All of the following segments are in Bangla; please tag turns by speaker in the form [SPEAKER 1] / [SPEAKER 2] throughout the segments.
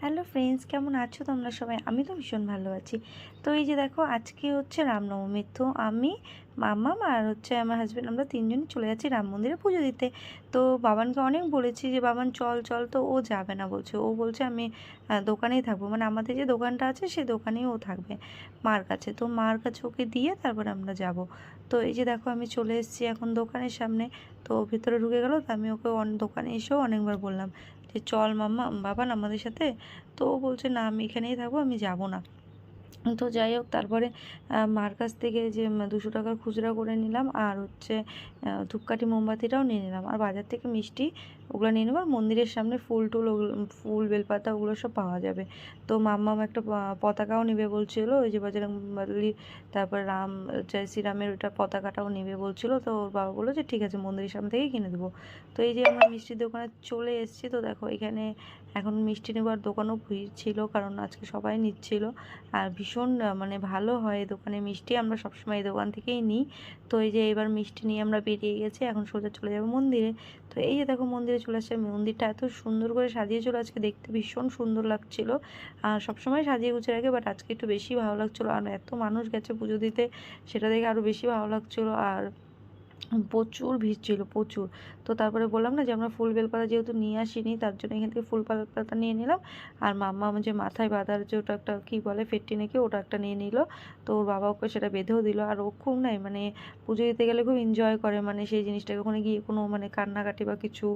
[SPEAKER 1] হ্যালো ফ্রেন্ডস কেমন আছো তোমরা সবাই? আমি তো ভীষণ ভালো আছি। তো এই যে দেখো, আজকে হচ্ছে রামনবমী। তো আমি মাম্মা আর হচ্ছে আমার হাজব্যান্ড আমরা তিনজনই চলে যাচ্ছি রাম মন্দিরে পুজো দিতে। তো বাবানকে অনেক বলেছি যে, বাবান, চল চল। তো ও যাবে না বলছে। ও বলছে, আমি দোকানেই থাকব। মানে আমাদের যে দোকানটা আছে সেই দোকানেই ও থাকবে, মার কাছে। তো মার কাছে ওকে দিয়ে তারপরে আমরা যাব। তো এই যে দেখো, আমি চলে এসেছি এখন দোকানের সামনে। তো ভিতরে ঢুকে গেল, তো আমি ওকে দোকানে এসেও অনেকবার বললাম যে চল মাম্মা বাবান আমাদের সাথে। তো ও বলছে, না, আমি এখানেই থাকব, আমি যাব না। তো যাই হোক, তারপরে মার কাছ থেকে যে দুশো টাকার খুচরা করে নিলাম, আর হচ্ছে ধূপকাঠি মোমবাতিটাও নিয়ে নিলাম। আর বাজার থেকে মিষ্টি ওগুলো নিয়ে নেব। আর মন্দিরের সামনে ফুল টুল ফুল বেলপাতা ওগুলো সব পাওয়া যাবে। তো মাম্মাম একটা পতাকাও নেবে বলছিল, ওই যে বজরংবলী তারপর রাম, জয় শ্রীরামের ওইটা পতাকাটাও নেবে বলছিল। তো ওর বাবা বলল যে, ঠিক আছে, মন্দিরের সামনে থেকেই কিনে দেবো। তো এই যে আমরা মিষ্টির দোকানে চলে এসেছি, তো দেখো এখানে এখন মিষ্টি নেবার দোকানও ভিড় ছিল, কারণ আজকে সবাই নিচ্ছিল। আর ভীষণ মানে ভালো হয় দোকানে মিষ্টি, আমরা সবসময় এই দোকান থেকেই নিই। তো এই যে এবার মিষ্টি নিয়ে আমরা বেরিয়ে গেছি, এখন সোজা চলে যাব মন্দিরে। তো এই যে দেখো মন্দিরে চলে আসছে মন্দিরটা এত সুন্দর করে সাজিয়ে চলে, আজকে দেখতে ভীষণ সুন্দর লাগছিল। আর সবসময় সাজিয়ে গুছিয়ে রাখে বাট আজকে একটু বেশি ভালো লাগছিল। আর এত মানুষ গেছে পুজো দিতে, সেটা দেখে আরও বেশি ভালো লাগছিল। আর প্রচুর ভিড় ছিল, প্রচুর। তো তারপরে বললাম না যে, আমরা ফুল বেলপাতা যেহেতু নিয়ে আসিনি, তার জন্য এখান থেকে ফুল বেলপাতা নিয়ে নিলাম। আর মাম্মা আমার যে মাথায় বাঁধার যে ওটা একটা, কী বলে, ফেটটি নাকি ওটা একটা নিয়ে নিল। তো ওর বাবা ওকে সেটা বেঁধেও দিল। আর ও খুব নাই মানে পুজো দিতে গেলে খুব এনজয় করে মানে সেই জিনিসটাকে ওখানে গিয়ে কোনো মানে কান্নাকাটি বা কিছু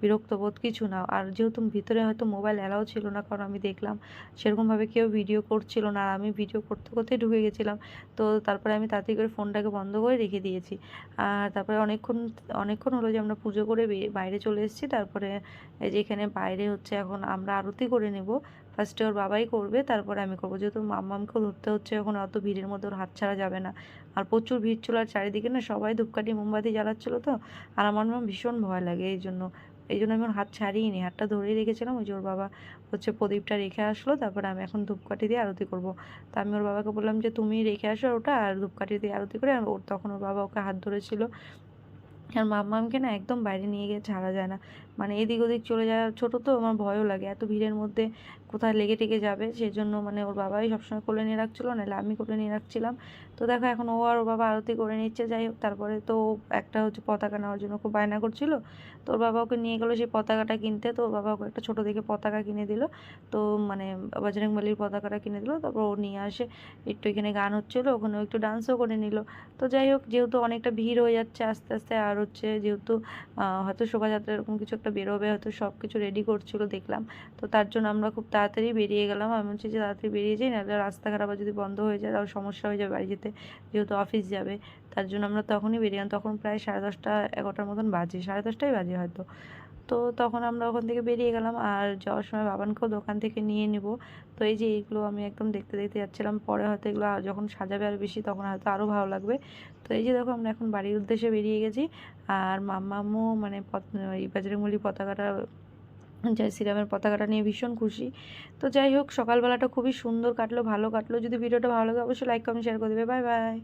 [SPEAKER 1] বিরক্ত বোধ কিছু না। আর যেহেতু ভিতরে হয়তো মোবাইল অ্যালাও ছিল না, কারণ আমি দেখলাম সেরকমভাবে কেউ ভিডিও করছিল না। আর আমি ভিডিও করতে করতে ঢুকে গেছিলাম। তো তারপরে আমি তাড়াতাড়ি করে ফোনটাকে বন্ধ করে রেখে দিয়েছি। আর তারপরে অনেকক্ষণ অনেকক্ষণ হলো যে আমরা পুজো করে বাইরে চলে এসেছি। তারপরে এই যে এখানে বাইরে হচ্ছে এখন আমরা আরতি করে নেব। ফার্স্টে ওর বাবাই করবে, তারপরে আমি করব। যেহেতু মাম্মামকেও ধরতে হচ্ছে এখন অত ভিড়ের মধ্যে ওর হাত ছাড়া যাবে না। আর প্রচুর ভিড় ছিল আর চারিদিকে না সবাই ধূপকাঠি, মোমবাতি জ্বালাচ্ছিলো তো। আর আমার না ভীষণ ভয় লাগে এই জন্য। এই জন্য আমি ওর হাত ছাড়িয়ে নি হাতটা ধরেই রেখেছিলাম। ওই যে ওর বাবা হচ্ছে প্রদীপটা রেখে আসলো, তারপরে আমি এখন ধূপকাঠি দিয়ে আরতি করব। তা আমি ওর বাবাকে বললাম যে তুমি রেখে আসো ওটা আর ধূপকাঠি দিয়ে আরতি করে। ওর তখন ওর বাবা ওকে হাত ধরেছিল। আর মাম্মামকে না একদম বাইরে নিয়ে গিয়ে ছাড়া যায় না। মানে এদিক ওদিক চলে যাওয়া ছোটো তো, আমার ভয়ও লাগে। এত ভিড়ের মধ্যে কোথায় লেগে টেগে যাবে সেই জন্য মানে ওর বাবাই সবসময় কোলে নিয়ে রাখছিলো, নাহলে আমি কোলে নিয়ে রাখছিলাম। তো দেখো, এখন ও আর ওর বাবা আরতি করে নিচ্ছে, যাই হোক। তারপরে তো একটা হচ্ছে পতাকা নেওয়ার জন্য খুব বায়না করছিল। তো ওর বাবা ওকে নিয়ে গেলো সেই পতাকাটা কিনতে। তো ওর বাবা ওকে একটা ছোটো দেখে পতাকা কিনে দিল। তো মানে বজরংবলির পতাকাটা কিনে দিল। তারপর ও নিয়ে আসে। একটু এখানে গান হচ্ছিল, ওখানে একটু ডান্সও করে নিল। তো যাই হোক, যেহেতু অনেকটা ভিড় হয়ে যাচ্ছে আস্তে আস্তে, আর হচ্ছে যেহেতু হয়তো শোভাযাত্রা এরকম কিছু একটা বেরোবে, হয়তো সব কিছু রেডি করছিল দেখলাম। তো তার জন্য আমরা খুব তাড়াতাড়ি বেরিয়ে গেলাম। আমি বলছি যে তাড়াতাড়ি বেরিয়ে যাই, নাহলে রাস্তাঘাট আবার যদি বন্ধ হয়ে যায়, তাহলে সমস্যা হয়ে যাবে বাড়ি যেতে যেহেতু অফিস যাবে। তার জন্য আমরা তখনই বেরিয়ে গেলাম, তখন প্রায় সাড়ে দশটা, এগারোটার মতন বাজে, সাড়ে দশটাই বাজে হয়তো। তো তখন আমরা ওখান থেকে বেরিয়ে গেলাম আর যাওয়ার সময় বাবানকেও দোকান থেকে নিয়ে নিব। তো এই যে এইগুলো আমি একদম দেখতে দেখতে যাচ্ছিলাম। পরে হয়তো এগুলো যখন সাজাবে আর বেশি তখন হয়তো আরও ভালো লাগবে। তো এই যে দেখো আমরা এখন বাড়ির উদ্দেশ্যে বেরিয়ে গেছি। আর মাম্মামও মানে এই বাজরংবলী পতাকাটা, জয় শ্রীরামের পতাকাটা নিয়ে ভীষণ খুশি। তো যাই হোক, সকালবেলাটা খুবই সুন্দর কাটলো, ভালো কাটলো। যদি ভিডিওটা ভালো লাগে অবশ্যই লাইক কমেন্ট শেয়ার করে দেবে। Bye bye